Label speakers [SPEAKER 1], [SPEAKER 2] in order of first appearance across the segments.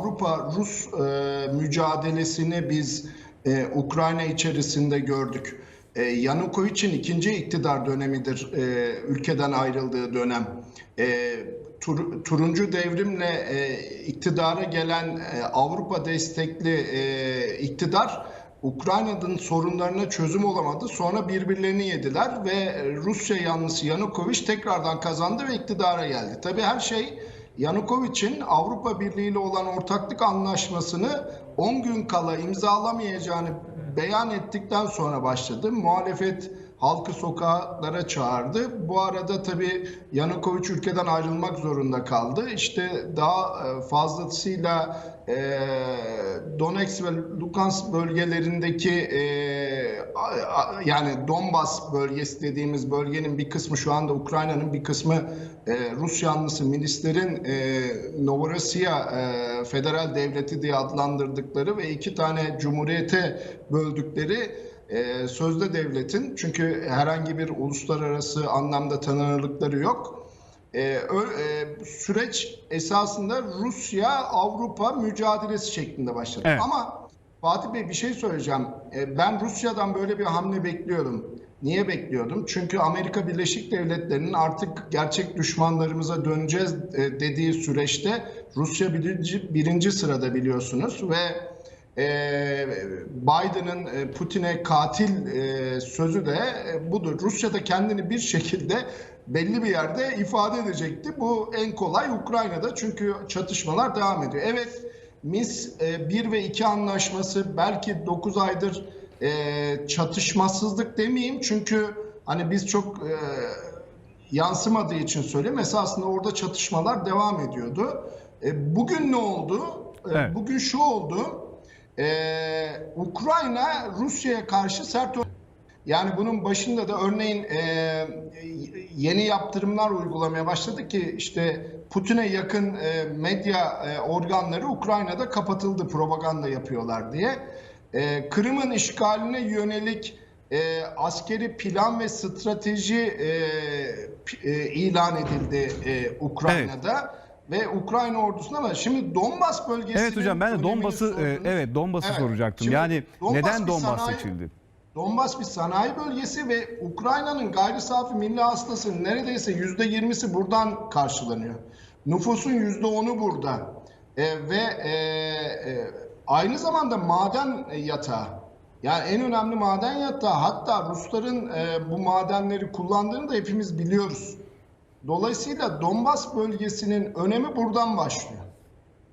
[SPEAKER 1] Avrupa-Rus e, mücadelesini biz e, Ukrayna içerisinde gördük. E, Yanukovycz'in ikinci iktidar dönemidir e, ülkeden ayrıldığı dönem. E, tur- turuncu devrimle e, iktidara gelen e, Avrupa destekli e, iktidar Ukrayna'nın sorunlarına çözüm olamadı. Sonra birbirlerini yediler ve Rusya yanlısı Yanukovic tekrardan kazandı ve iktidara geldi. Tabii her şey Yanukovic'in Avrupa Birliği ile olan ortaklık anlaşmasını 10 gün kala imzalamayacağını beyan ettikten sonra başladı. Muhalefet halkı sokaklara çağırdı. Bu arada tabii Yanukovic ülkeden ayrılmak zorunda kaldı. İşte daha e, fazlasıyla e, Donetsk ve Lugansk bölgelerindeki e, yani Donbas bölgesi dediğimiz bölgenin bir kısmı şu anda Ukrayna'nın bir kısmı e, Rus yanlısı milislerin e, Novorossiya e, federal devleti diye adlandırdıkları ve iki tane cumhuriyete böldükleri e, sözde devletin çünkü herhangi bir uluslararası anlamda tanınırlıkları yok. E, ö- e, süreç esasında Rusya-Avrupa mücadelesi şeklinde başladı.
[SPEAKER 2] Evet.
[SPEAKER 1] Ama Fatih Bey bir şey söyleyeceğim. E, ben Rusya'dan böyle bir hamle bekliyordum. Niye bekliyordum? Çünkü Amerika Birleşik Devletleri'nin artık gerçek düşmanlarımıza döneceğiz e, dediği süreçte Rusya birinci, birinci sırada biliyorsunuz ve Biden'ın e, Putin'e katil e, sözü de e, budur. Rusya da kendini bir şekilde belli bir yerde ifade edecekti. Bu en kolay Ukrayna'da çünkü çatışmalar devam ediyor. Evet Mis 1 ve 2 anlaşması belki 9 aydır çatışmasızlık demeyeyim çünkü hani biz çok yansımadığı için söyleyeyim. Esasında orada çatışmalar devam ediyordu. Bugün ne oldu?
[SPEAKER 2] Evet.
[SPEAKER 1] Bugün şu oldu. E, Ukrayna Rusya'ya karşı sert yani bunun başında da örneğin e, yeni yaptırımlar uygulamaya başladı ki işte Putin'e yakın e, medya e, organları Ukrayna'da kapatıldı propaganda yapıyorlar diye. E, Kırım'ın işgaline yönelik e, askeri plan ve strateji e, e, ilan edildi e, Ukrayna'da. Ve Ukrayna ordusuna ama şimdi Donbas bölgesinin
[SPEAKER 2] Evet hocam ben de Donbas'ı e, evet Donbas'ı
[SPEAKER 1] Evet.
[SPEAKER 2] soracaktım.
[SPEAKER 1] Şimdi
[SPEAKER 2] yani
[SPEAKER 1] Donbas
[SPEAKER 2] neden Donbas
[SPEAKER 1] sanayi-
[SPEAKER 2] seçildi?
[SPEAKER 1] Donbas bir sanayi bölgesi ve Ukrayna'nın gayri safi milli hasılasının neredeyse yüzde yirmisi buradan karşılanıyor. Nüfusun yüzde onu burada. E, ve e, e, aynı zamanda maden yatağı. Yani en önemli maden yatağı. Hatta Rusların e, bu madenleri kullandığını da hepimiz biliyoruz. Dolayısıyla Donbas bölgesinin önemi buradan başlıyor.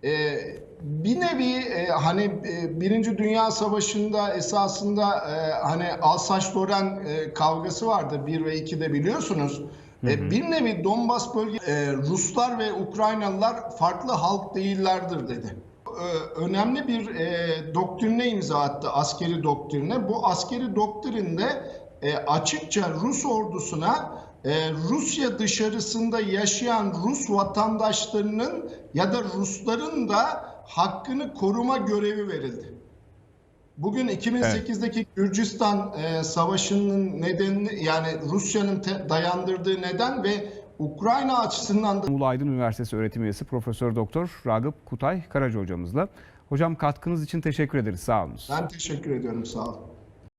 [SPEAKER 1] Ee, bir nevi e, hani e, Birinci Dünya Savaşı'nda esasında e, hani Alsaç-Loren e, kavgası vardı 1 ve 2'de biliyorsunuz. E, bir nevi Donbas bölge e, Ruslar ve Ukraynalılar farklı halk değillerdir dedi. Ö- önemli bir e, doktrine imza attı askeri doktrine. Bu askeri doktrinde e, açıkça Rus ordusuna e, Rusya dışarısında yaşayan Rus vatandaşlarının ya da Rusların da hakkını koruma görevi verildi. Bugün 2008'deki Gürcistan e, savaşının nedeni yani Rusya'nın dayandırdığı neden ve Ukrayna açısından da
[SPEAKER 2] Muğla Aydın Üniversitesi öğretim üyesi Profesör Doktor Ragıp Kutay Karaca hocamızla. Hocam katkınız için teşekkür ederiz. Sağ olun.
[SPEAKER 1] ben teşekkür ediyorum sağ olun.